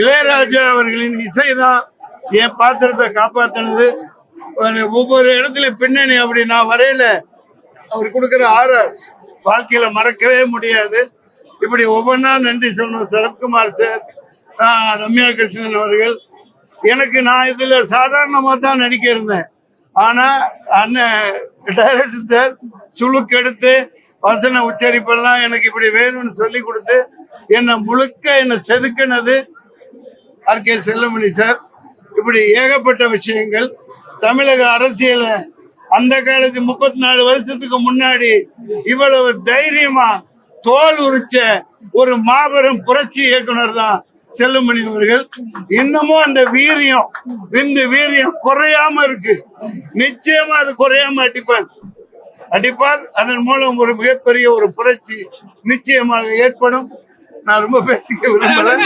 இளையராஜா அவர்களின் இசைதான் என் பாத்திரத்தை காப்பாத்தினது. ஒரு ஒவ்வொரு இடத்துல பின்னணி அப்படி நான் வரையில. அவர் கொடுக்குற ஆற வாழ்க்கையில மறக்கவே முடியாது. இப்படி ஒவ்வொன்றா நன்றி சொல்லணும். சரத்குமார் சார் ரம்யா கிருஷ்ணன் அவர்கள். எனக்கு நான் இதுல சாதாரணமாக தான் நடிக்க இருந்தேன். ஆனா அண்ணன் டைரக்டர் சார் சுளுக்கு எடுத்து வசன உச்சரிப்பெல்லாம் எனக்கு இப்படி வேணும்னு சொல்லி கொடுத்து என்னை முழுக்க என்னை செதுக்கினது ஆர் கே செல்லமணி சார் இப்படி ஏகப்பட்ட விஷயங்கள். தமிழக அரசியல அந்த காலத்து முப்பத்தி நாலு வருஷத்துக்கு முன்னாடி இவ்வளவு தைரியமா தோல் உரிச்ச ஒரு மாபெரும் புரட்சி இயக்குனர் தான் செல்லுமணி அவர்கள். இன்னமும் அந்த வீரியம் விந்து வீரியம் குறையாம இருக்கு. நிச்சயமா அது குறையாம அடிப்பார். அடிப்பார். அதன் மூலம் ஒரு மிகப்பெரிய ஒரு புரட்சி நிச்சயமாக ஏற்படும். நான் ரொம்ப பேசிக்க விரும்பல.